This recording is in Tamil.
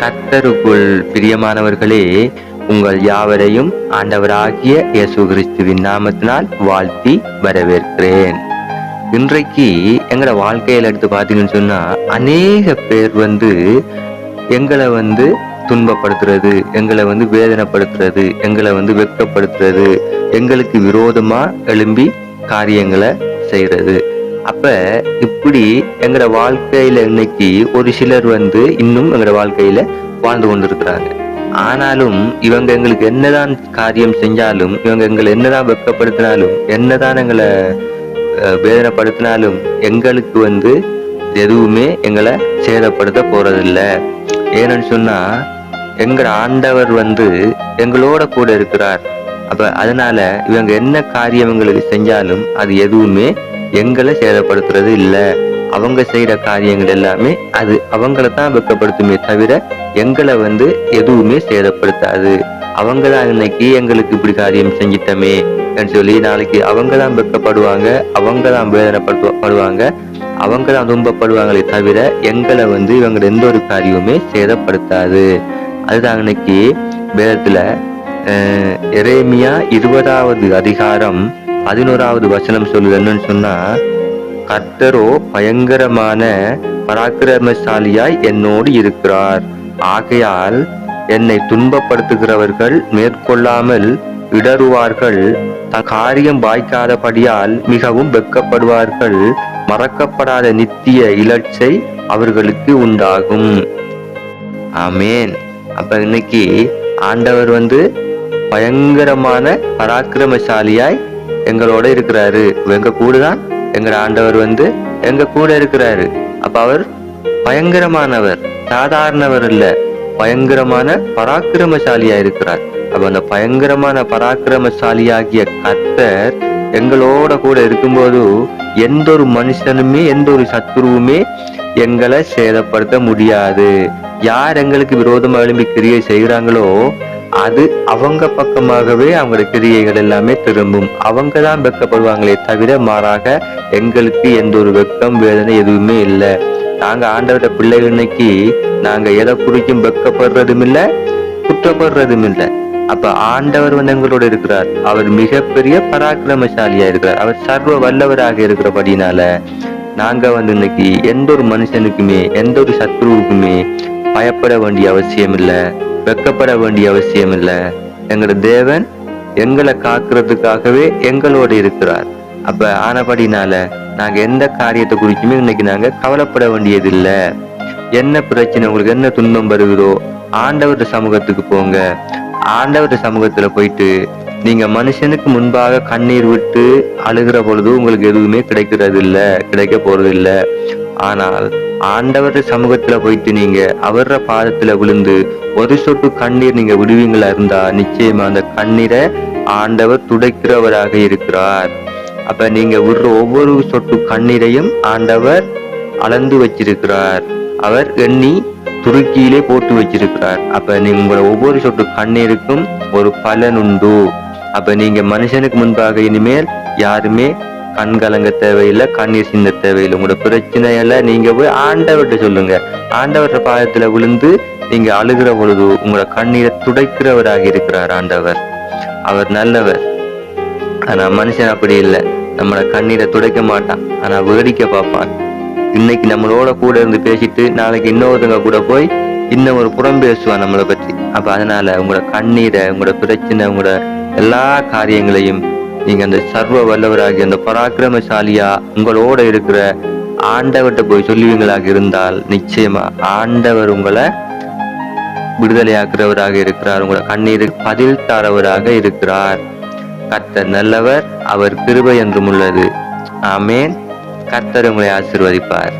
கத்தருக்குள் பிரியமானவர்களே உங்கள் யாவரையும் ஆண்டவராகிய இயேசு கிறிஸ்துவின் நாமத்தினால் வாழ்த்தி வரவேற்கிறேன். இன்றைக்கு எங்களை வாழ்க்கையில எடுத்து பார்த்தீங்கன்னு சொன்னா அநேக பேர் வந்து எங்களை வந்து துன்பப்படுத்துறது எங்களை வந்து வேதனைப்படுத்துறது எங்களை வந்து வெட்கப்படுத்துறது எங்களுக்கு விரோதமா எழும்பி காரியங்களை செய்யறது அப்ப இப்படி எங்களோட வாழ்க்கையில இன்னைக்கு ஒரு சிலர் வந்து இன்னும் எங்களோட வாழ்க்கையில வாழ்ந்து கொண்டிருக்கிறாங்க. ஆனாலும் இவங்க எங்களுக்கு என்னதான் காரியம் செஞ்சாலும் இவங்க எங்களை என்னதான் வெக்கப்படுத்தினாலும் என்னதான் எங்களை அஹ், வேதனைப்படுத்தினாலும் எங்களுக்கு வந்து எதுவுமே எங்களை சேதப்படுத்த போறதில்ல. ஏன்னு சொன்னா எங்க ஆண்டவர் வந்து எங்களோட கூட இருக்கிறார். அப்ப அதனால இவங்க என்ன காரியம் எங்களுக்கு செஞ்சாலும் அது எதுவுமே எங்களை சேதப்படுத்துறது இல்லை. அவங்க செய்கிற காரியங்கள் எல்லாமே அது அவங்கள தான் வெக்கப்படுத்துமே தவிர எங்களை வந்து எதுவுமே சேதப்படுத்தாது. அவங்க தான் இன்னைக்கு எங்களுக்கு இப்படி காரியம் செஞ்சிட்டமே சொல்லி நாளைக்கு அவங்க தான் வெக்கப்படுவாங்க அவங்க தான் வேதனைப்படுவாங்க அவங்க தான் துன்பப்படுவாங்களே தவிர எங்களை வந்து இவங்க எந்த ஒரு காரியமுமே சேதப்படுத்தாது. அதுதான் இன்னைக்கு வேதத்துல அஹ், எரேமியா இருபதாவது அதிகாரம் பதினோராவது வசனம் சொல்லு என்னன்னு சொன்னா கர்த்தரோ பயங்கரமான பராக்கிரமசாலியாய் என்னோடு இருக்கிறார். ஆகையால் என்னை துன்பப்படுத்துகிறவர்கள் மேற்கொள்ளாமல் இடறுவார்கள். த காரியம் வாய்க்காதபடியால் மிகவும் வெட்கப்படுவார்கள். மறக்கப்படாத நித்திய இலட்சை அவர்களுக்கு உண்டாகும். ஆமேன். அப்ப இன்னைக்கு ஆண்டவர் வந்து பயங்கரமான பராக்கிரமசாலியாய் எங்களோட இருக்கிறாரு. எங்க கூட தான் எங்க ஆண்டவர் வந்து எங்க கூட இருக்கிறாரு. அப்ப அவர் பயங்கரமானவர். சாதாரணவர் இல்ல. பயங்கரமான பராக்கிரமசாலியா இருக்கிறார். அப்ப அந்த பயங்கரமான பராக்கிரமசாலியாகிய கத்தர் எங்களோட கூட இருக்கும்போது எந்த ஒரு மனுஷனுமே எந்த ஒரு சத்துருவுமே எங்களை சேதப்படுத்த முடியாது. யார் எங்களுக்கு விரோதமாக எழும்பி கிரியை செய்கிறாங்களோ அது அவங்க பக்கமாகவே அவங்களோட கிரியைகள் எல்லாமே திரும்பும். அவங்க தான் வெக்கப்படுவாங்களே தவிர மாறாக எங்களுக்கு எந்த ஒரு வெக்கம் வேதனை எதுவுமே இல்லை. நாங்கள் ஆண்டவர பிள்ளைகள் இன்னைக்கு நாங்கள் எதை குறிக்கும் வெக்கப்படுறதும் இல்லை குற்றப்படுறதும் இல்லை அப்ப ஆண்டவர் வந்து எங்களோட இருக்கிறார். அவர் மிகப்பெரிய பராக்கிரமசாலியா இருக்கிறார். அவர் சர்வ வல்லவராக இருக்கிறபடினால நாங்க வந்து இன்னைக்கு எந்த ஒரு மனுஷனுக்குமே எந்த ஒரு சத்ருவுக்குமே பயப்பட வேண்டிய அவசியம் இல்லை வெக்கப்பட வேண்டிய அவசியம் இல்ல எங்களோட தேவன் எங்களை காக்குறதுக்காகவே எங்களோட இருக்கிறார். அப்ப ஆனபடினால நாங்க எந்த காரியத்தை குறிக்குமே இன்னைக்கு நாங்க கவலைப்பட வேண்டியது இல்ல என்ன பிரச்சனை உங்களுக்கு என்ன துன்பம் வருகிறோ ஆண்டவர் சமூகத்துக்கு போங்க. ஆண்டவர் சமூகத்துல போயிட்டு நீங்க மனுஷனுக்கு முன்பாக கண்ணீர் விட்டு அழுகிற பொழுது உங்களுக்கு எதுவுமே கிடைக்கிறது இல்ல கிடைக்க போறது இல்லை ஆனால் ஆண்டவர் சமூகத்துல போயிட்டு நீங்க அவர பாதத்துல விழுந்து ஒரு சொட்டு கண்ணீர் நீங்க விடுவீங்களா இருந்தா நிச்சயமா அந்த கண்ணீரை ஆண்டவர் துடைக்கிறவராக இருக்கிறார். அப்ப நீங்க விடுற ஒவ்வொரு சொட்டு கண்ணீரையும் ஆண்டவர் அளந்து வச்சிருக்கிறார். அவர் எண்ணி துருக்கியிலே போட்டு வச்சிருக்கிறார். அப்ப நீங்க உங்களோட ஒவ்வொரு சொட்டு கண்ணீருக்கும் ஒரு பலன் உண்டு. அப்ப நீங்க மனுஷனுக்கு முன்பாக இனிமேல் யாருமே கண் கலங்க தேவையில்லை கண்ணீர் சிந்த தேவையில்லை. உங்களோட பிரச்சனையெல்லாம் நீங்க போய் ஆண்டவர்கிட்ட சொல்லுங்க. ஆண்டவர்கிட்ட பாயத்துல விழுந்து நீங்க அழுகிற பொழுது உங்களோட கண்ணீரை துடைக்கிறவராக இருக்கிறார் ஆண்டவர். அவர் நல்லவர். ஆனா மனுஷன் அப்படி இல்லை. நம்மளை கண்ணீரை துடைக்க மாட்டான். ஆனா வேடிக்கை பார்ப்பான். இன்னைக்கு நம்மளோட கூட இருந்து பேசிட்டு நாளைக்கு இன்னொருத்தங்க கூட போய் இன்னும் ஒரு புறம் பேசுவான் நம்மளை பற்றி. அப்ப அதனால உங்களோட கண்ணீரை உங்களோட பிரச்சனை உங்களோட எல்லா காரியங்களையும் நீங்க அந்த சர்வ வல்லவராகி அந்த பராக்கிரமசாலியா உங்களோட இருக்கிற ஆண்டவர்கிட்ட போய் சொல்லுவீங்களாக இருந்தால் நிச்சயமா ஆண்டவர் உங்களை விடுதலையாக்குறவராக இருக்கிறார். உங்களை கண்ணீருக்கு பதில் தரவராக இருக்கிறார். கர்த்தர் நல்லவர் அவர் கிருபை என்றும் உள்ளது. ஆமேன். கர்த்தர் உங்களை ஆசிர்வதிப்பார்.